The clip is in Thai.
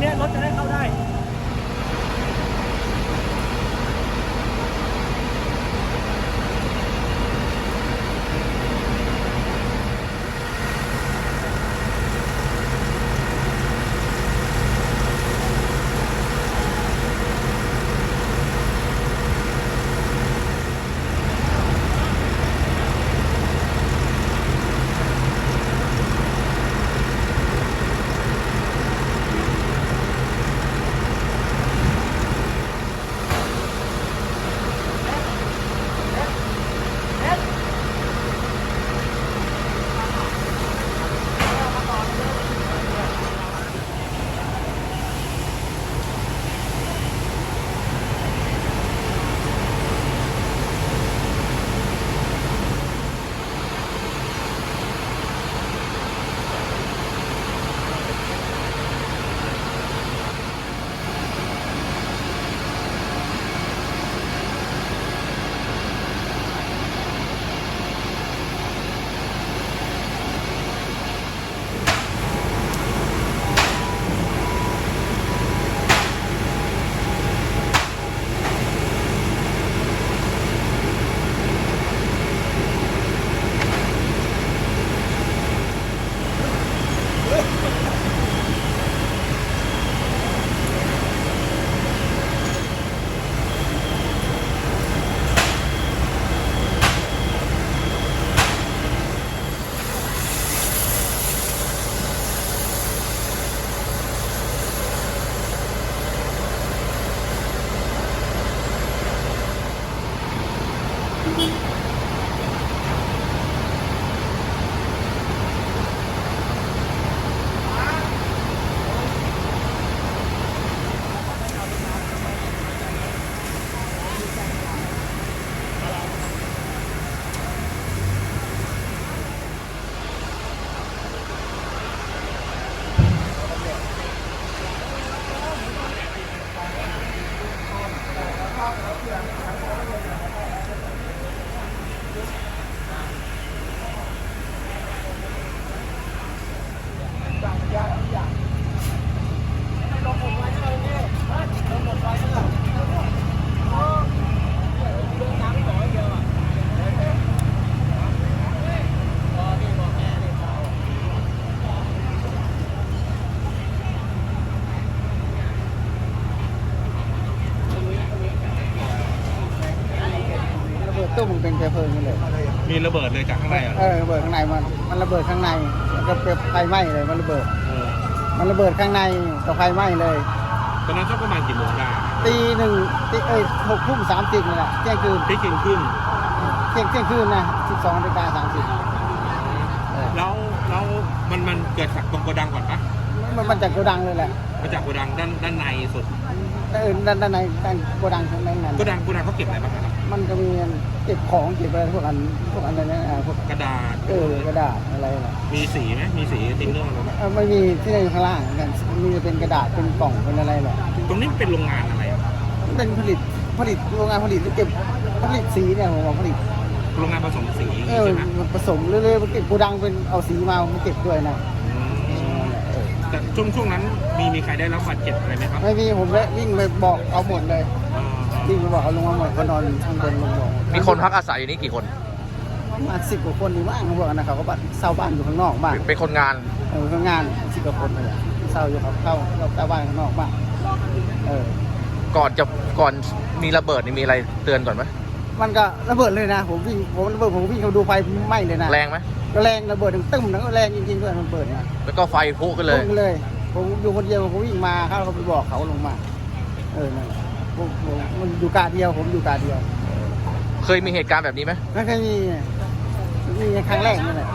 เนี้ยรถจะได้เข้า ไตุ้มมันเป็นเชื้อเพลิงนี่เลย มีระเบิดเลยจากข้างในเหรอเออระเบิดข้างในมัน มันระเบิดข้างในแล้วก็เป็นไฟไหม้เลย มันระเบิด เออมันระเบิดข้างในก็ไฟไหม้เลย ตอนนั้นสักประมาณกี่โมงได้ตีหนึ่งตีเอ้ยหกทุ่มสามสิบนี่แหละเที่ยงคืน ที่กินขึ้น เที่ยงเที่ยงคืนนะสิบสองนาฬิกาสามสิบแล้วแล้วมันมันเกิดจากตรงโกดังก่อนปะมันมันจากโกดังเลยแหละมาจากโกดังด้านด้านในสุดเออด้านด้านในด้านโกดังข้างในนั้นโกดังโกดังเขาเก็บอะไรบ้างครับ มันจะมี เก็บของเก็บอะไรพวกอันพวกอันอะไรนะอ่าพวกกระดาษเออกระดาษอะไรน่ะมีสีไหมมีสีทิ้งเรื่องอะไรบ้างเออไม่มีที่ไหนอยู่ข้างล่างกันมีแต่เป็นกระดาษเป็นกล่องเป็นอะไรแหละตรงนี้เป็นโรงงานอะไรอะมันเป็นผลิตผลิตโรงงานผลิตที่เก็บผลิตสีเนี่ยผมบอกผลิตโรงงานผสมสีเออใช่ไหมมันผสมเรื่อยๆมันเก็บโกดังเป็นเอาสีมามันเก็บด้วยนะอืมแต่ช่วงช่วงนั้นมีมีใครได้รับบาดเจ็บอะไรไหมครับไม่มีผมเลยวิ่งไปบอกเอาหมดเลย เออ วิ่งไปบอกเขาลงมาหมดเขานอนข้างบนลงบอกมีคนพักอาศัยอยู่นี่กี่คนประมาณสิบกว่าคนนี่บ้างเขาบอกนะเขาก็บ้านเช่าบ้านอยู่ข้างนอกบ้านเป็นคนงานเออข้างงานสิบกว่าคนเลยอะเช่าอยู่เขาเข้าเข้าเช่าบ้านข้างนอกบ้านเออก่อนจะก่อนมีระเบิดนี่มีอะไรเตือนก่อนไหมมันก็ระเบิดเลยนะผมวิ่งผมระเบิดผมวิ่งเขาดูไฟไหม้เลยนะแรงไหมก็แรงระเบิดถึงตึ้มแล้วก็แรงจริงๆด้วยมันเปิดมาแล้วก็ไฟพุขึ้นเลยลงเลย ผมอยู่คนเดียวผมวิ่งมาเข้าเขาไปบอกเขาลงมา เออนั่นแหละ ผมผมมันอยู่กาเดียว ผมอยู่กาเดียวเคยมีเหตุการณ์แบบนี้ไหม ไม่เคยมีนี่ครั้งแรกนี่แหละ